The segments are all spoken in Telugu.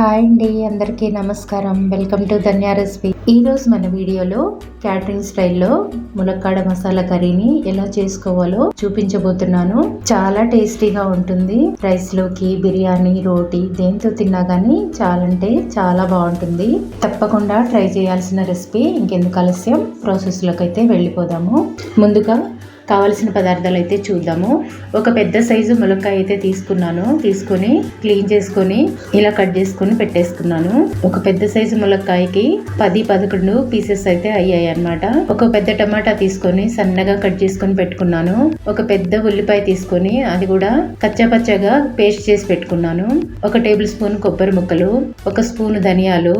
హాయ్ అండి అందరికీ నమస్కారం. వెల్కమ్ టు ధన్యా రెసిపీ ఈరోజు మన వీడియోలో క్యాటరింగ్ స్టైల్లో ములక్కాడ మసాలా కర్రీని ఎలా చేసుకోవాలో చూపించబోతున్నాను. చాలా టేస్టీగా ఉంటుంది. రైస్లోకి బిర్యానీ రోటీ దేంతో తిన్నా కానీ చాలా అంటే చాలా బాగుంటుంది. తప్పకుండా ట్రై చేయాల్సిన రెసిపీ ఇంకెందుకు ఆలస్యం? ప్రాసెస్లోకి అయితే వెళ్ళిపోదాము. ముందుగా కావలసిన పదార్థాలు అయితే చూద్దాము. ఒక పెద్ద సైజు ములక్కాయ అయితే తీసుకున్నాను. తీసుకొని క్లీన్ చేసుకొని ఇలా కట్ చేసుకొని పెట్టేసుకున్నాను. ఒక పెద్ద సైజు ములక్కాయకి పది పదకొండు పీసెస్ అయితే అయ్యాయి అన్నమాట. ఒక పెద్ద టమాటా తీసుకొని సన్నగా కట్ చేసుకొని పెట్టుకున్నాను. ఒక పెద్ద ఉల్లిపాయ తీసుకొని అది కూడా కచ్చాపచ్చగా పేస్ట్ చేసి పెట్టుకున్నాను. ఒక టేబుల్ స్పూన్ కొబ్బరి ముక్కలు ఒక స్పూన్ ధనియాలు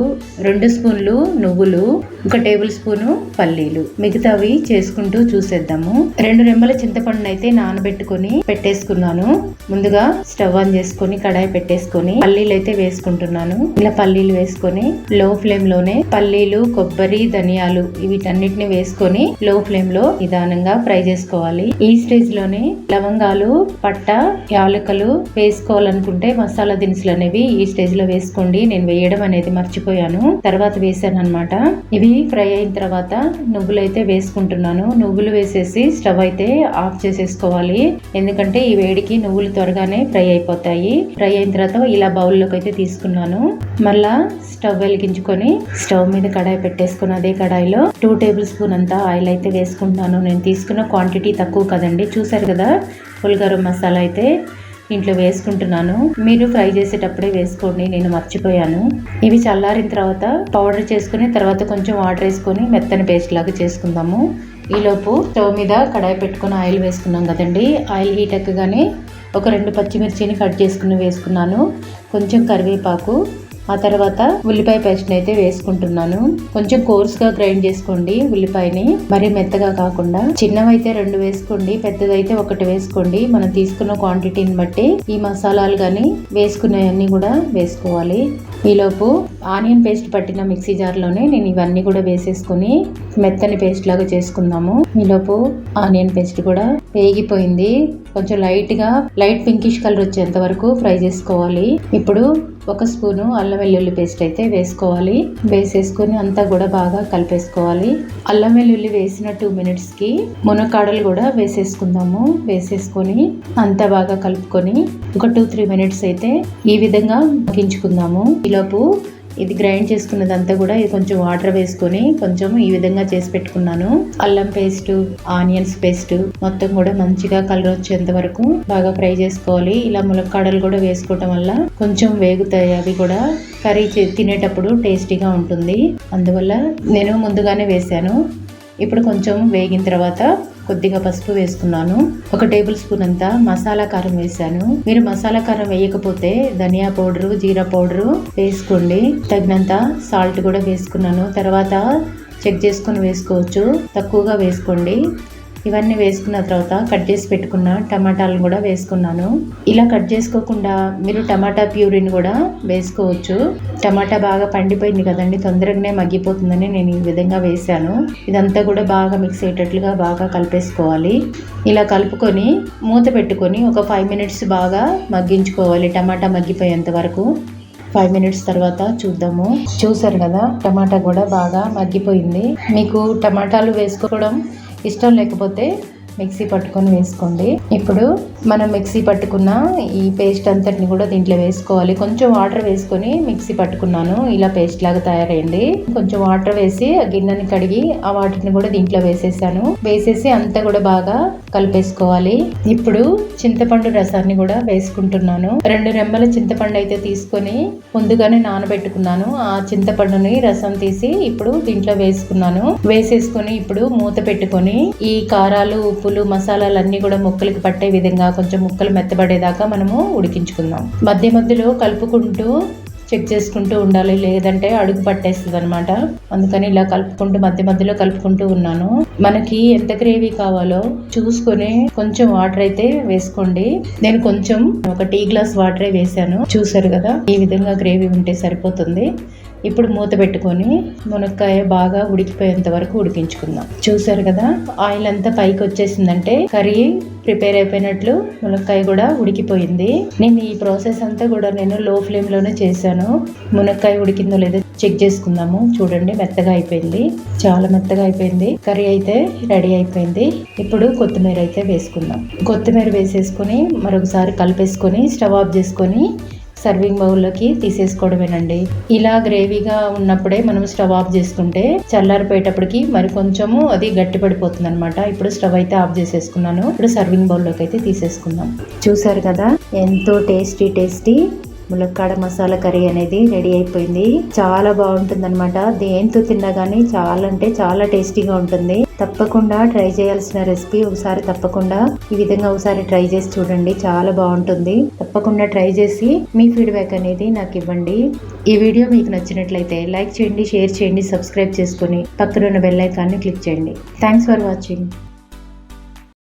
రెండు స్పూన్లు నువ్వులు ఒక టేబుల్ స్పూను పల్లీలు. మిగతావి చేసుకుంటూ చూసేద్దాము. రెండు రెమ్మల చింతపండును అయితే నానబెట్టుకొని పెట్టేసుకున్నాను. ముందుగా స్టవ్ ఆన్ చేసుకొని కడాయి పెట్టేసుకొని పల్లీలు అయితే వేసుకుంటున్నాను. ఇలా పల్లీలు వేసుకొని లో ఫ్లేమ్లోనే పల్లీలు కొబ్బరి ధనియాలు వీటన్నిటిని వేసుకొని లో ఫ్లేమ్లో నిదానంగా ఫ్రై చేసుకోవాలి. ఈ స్టేజ్లోనే లవంగాలు పట్ట యాలకులు వేసుకోవాలనుకుంటే మసాలా దినుసులు అనేవి ఈ స్టేజ్లో వేసుకోండి. నేను వేయడం అనేది మర్చిపోయాను. తర్వాత వేసాను అనమాట ఇవి ఫ్రై అయిన తర్వాత నువ్వులు అయితే వేసుకుంటున్నాను. నువ్వులు వేసేసి స్టవ్ అయితే ఆఫ్ చేసేసుకోవాలి. ఎందుకంటే ఈ వేడికి నువ్వులు త్వరగానే ఫ్రై అయిపోతాయి. ఫ్రై అయిన తర్వాత ఇలా బౌల్లోకి అయితే తీసుకున్నాను. మళ్ళా స్టవ్ వెలిగించుకొని స్టవ్ మీద కడాయి పెట్టేసుకుని అదే కడాయిలో టూ టేబుల్ స్పూన్ అంతా ఆయిల్ అయితే వేసుకుంటాను. నేను తీసుకున్న క్వాంటిటీ తక్కువ కదండి. చూసారు కదా పులిగరం మసాలా అయితే. ఇంట్లో వేసుకుంటున్నాను. మీరు ఫ్రై చేసేటప్పుడే వేసుకోండి నేను మర్చిపోయాను. ఇవి చల్లారిన తర్వాత పౌడర్ చేసుకుని తర్వాత కొంచెం వాటర్ వేసుకొని మెత్తని పేస్ట్ లాగా చేసుకుందాము. ఈలోపు స్టవ్ మీద కడాయి పెట్టుకుని ఆయిల్ వేసుకున్నాం కదండి. ఆయిల్ హీట్ ఎక్కగానే ఒక రెండు పచ్చిమిర్చిని కట్ చేసుకుని వేసుకున్నాను. కొంచెం కరివేపాకు ఆ తర్వాత ఉల్లిపాయ పేస్ట్ అయితే వేసుకుంటున్నాను. కొంచెం కోర్స్గా గ్రైండ్ చేసుకోండి ఉల్లిపాయని. మరి మెత్తగా కాకుండా చిన్నవైతే రెండు వేసుకోండి పెద్దదైతే ఒకటి వేసుకోండి. మనం తీసుకున్న క్వాంటిటీని బట్టి ఈ మసాలాలు కానీ వేసుకునేవన్నీ కూడా వేసుకోవాలి. ఈలోపు ఆనియన్ పేస్ట్ పట్టిన మిక్సీ జార్లోనే నేను ఇవన్నీ కూడా వేసేసుకుని మెత్తని పేస్ట్ లాగా చేసుకుందాము. ఈలోపు ఆనియన్ పేస్ట్ కూడా వేగిపోయింది. కొంచెం లైట్గా లైట్ పింకిష్ కలర్ వచ్చేంత వరకు ఫ్రై చేసుకోవాలి. ఇప్పుడు ఒక స్పూను అల్లం వెల్లుల్లి పేస్ట్ అయితే వేసుకోవాలి. వేసేసుకొని అంతా కూడా బాగా కలిపేసుకోవాలి. అల్లం వెల్లుల్లి వేసిన టూ మినిట్స్కి మునక్కాడలు కూడా వేసేసుకుందాము. వేసేసుకొని అంతా బాగా కలుపుకొని ఒక టూ త్రీ మినిట్స్ అయితే ఈ విధంగా మగ్గించుకుందాము ఈలోపు ఇది గ్రైండ్ చేసుకున్నదంతా కూడా ఇది కొంచెం వాటర్ వేసుకొని కొంచెం ఈ విధంగా చేసి పెట్టుకున్నాను. అల్లం పేస్ట్ ఆనియన్స్ పేస్ట్ మొత్తం కూడా మంచిగా కలర్ వచ్చేంత వరకు బాగా ఫ్రై చేసుకోవాలి. ఇలా ములక్కాడలు కూడా వేసుకోవటం వల్ల కొంచెం వేగుతాయి అవి కూడా. కర్రీ తినేటప్పుడు టేస్టీగా ఉంటుంది. అందువల్ల నేను ముందుగానే వేసాను. ఇప్పుడు కొంచెం వేగిన తర్వాత కొద్దిగా పసుపు వేసుకున్నాను. ఒక టేబుల్ స్పూన్ అంతా మసాలా కారం వేసాను మీరు మసాలా కారం వేయకపోతే ధనియా పౌడరు జీరా పౌడరు వేసుకోండి. తగినంత సాల్ట్ కూడా వేసుకున్నాను. తర్వాత చెక్ చేసుకొని వేసుకోవచ్చు. తక్కువగా వేసుకోండి. ఇవన్నీ వేసుకున్న తర్వాత కట్ చేసి పెట్టుకున్న టమాటాలను కూడా వేసుకున్నాను. ఇలా కట్ చేసుకోకుండా మీరు టమాటా ప్యూరీని కూడా వేసుకోవచ్చు. టమాటా బాగా పండిపోయింది కదండి తొందరగానే మగ్గిపోతుందని నేను ఈ విధంగా వేసాను ఇదంతా కూడా బాగా మిక్స్ అయ్యేటట్లుగా బాగా కలిపేసుకోవాలి. ఇలా కలుపుకొని మూత పెట్టుకొని ఒక ఫైవ్ మినిట్స్ బాగా మగ్గించుకోవాలి టమాటా మగ్గిపోయేంత వరకు. ఫైవ్ మినిట్స్ తర్వాత చూద్దాము. చూసారు కదా టమాటా కూడా బాగా మగ్గిపోయింది. మీకు టమాటాలు వేసుకోవడం ఇష్టం లేకపోతే మిక్సీ పట్టుకొని వేసుకోండి. ఇప్పుడు మనం మిక్సీ పట్టుకున్న ఈ పేస్ట్ అంతటిని కూడా దీంట్లో వేసుకోవాలి. కొంచెం వాటర్ వేసుకొని మిక్సీ పట్టుకున్నాను. ఇలా పేస్ట్ లాగా తయారైంది. కొంచెం వాటర్ వేసి ఆ గిన్నెని కడిగి ఆ వాటిని కూడా దీంట్లో వేసేసాను. వేసేసి అంతా కూడా బాగా కలిపేసుకోవాలి. ఇప్పుడు చింతపండు రసాన్ని కూడా వేసుకుంటున్నాను. రెండు రెమ్మల చింతపండు అయితే తీసుకొని ముందుగానే నానబెట్టుకున్నాను. ఆ చింతపండుని రసం తీసి ఇప్పుడు దీంట్లో వేసుకున్నాను. వేసేసుకొని ఇప్పుడు మూత పెట్టుకొని ఈ కారాలు ఉప్పులు మసాలాలు అన్ని కూడా ముక్కలకి పట్టే విధంగా కొంచెం ముక్కలు మెత్తబడేదాకా మనము ఉడికించుకుందాం. మధ్య మధ్యలో కలుపుకుంటూ చెక్ చేసుకుంటూ ఉండాలి లేదంటే అడుగు పట్టేస్తుంది అనమాట అందుకని ఇలా కలుపుకుంటూ మధ్య మధ్యలో కలుపుకుంటూ ఉన్నాను. మనకి ఎంత గ్రేవీ కావాలో చూసుకొని కొంచెం వాటర్ అయితే వేసుకోండి. నేను కొంచెం ఒక టీ గ్లాస్ వాటరే వేసాను చూసారు కదా ఈ విధంగా గ్రేవీ ఉంటే సరిపోతుంది. ఇప్పుడు మూత పెట్టుకొని మునక్కాయ బాగా ఉడికిపోయేంత వరకు ఉడికించుకుందాం. చూసారు కదా ఆయిల్ అంతా పైకి వచ్చేసిందంటే కర్రీ ప్రిపేర్ అయిపోయినట్లు మునక్కాయ కూడా ఉడికిపోయింది. నేను ఈ ప్రాసెస్ అంతా కూడా నేను లో ఫ్లేమ్లోనే చేశాను. మునక్కాయ ఉడికిందో లేదో చెక్ చేసుకుందాము. చూడండి మెత్తగా అయిపోయింది. చాలా మెత్తగా అయిపోయింది. కర్రీ అయితే రెడీ అయిపోయింది. ఇప్పుడు కొత్తిమీర అయితే వేసుకుందాం. కొత్తిమీర వేసేసుకొని మరొకసారి కలిపేసుకొని స్టవ్ ఆఫ్ చేసుకొని సర్వింగ్ బౌల్లోకి తీసేసుకోవడమేనండి. ఇలా గ్రేవీగా ఉన్నప్పుడే మనం స్టవ్ ఆఫ్ చేసుకుంటే చల్లారిపోయేటప్పటికి మరి కొంచెము అది గట్టి పడిపోతుంది అనమాట ఇప్పుడు స్టవ్ అయితే ఆఫ్ చేసేసుకున్నాను. ఇప్పుడు సర్వింగ్ బౌల్లోకి అయితే తీసేసుకుందాం. చూసారు కదా ఎంతో టేస్టీ టేస్టీ ములక్కాడ మసాలా కర్రీ అనేది రెడీ అయిపోయింది. చాలా బాగుంటుంది అనమాట దేంతో తిన్నా కానీ చాలా అంటే చాలా టేస్టీగా ఉంటుంది. తప్పకుండా ట్రై చేయాల్సిన రెసిపీ ఒకసారి తప్పకుండా ఈ విధంగా ఒకసారి ట్రై చేసి చూడండి. చాలా బాగుంటుంది. తప్పకుండా ట్రై చేసి మీ ఫీడ్బ్యాక్ అనేది నాకు ఇవ్వండి. ఈ వీడియో మీకు నచ్చినట్లయితే లైక్ చేయండి షేర్ చేయండి సబ్స్క్రైబ్ చేసుకుని పక్కనున్న బెల్ ఐకాన్ని క్లిక్ చేయండి. Thanks for watching.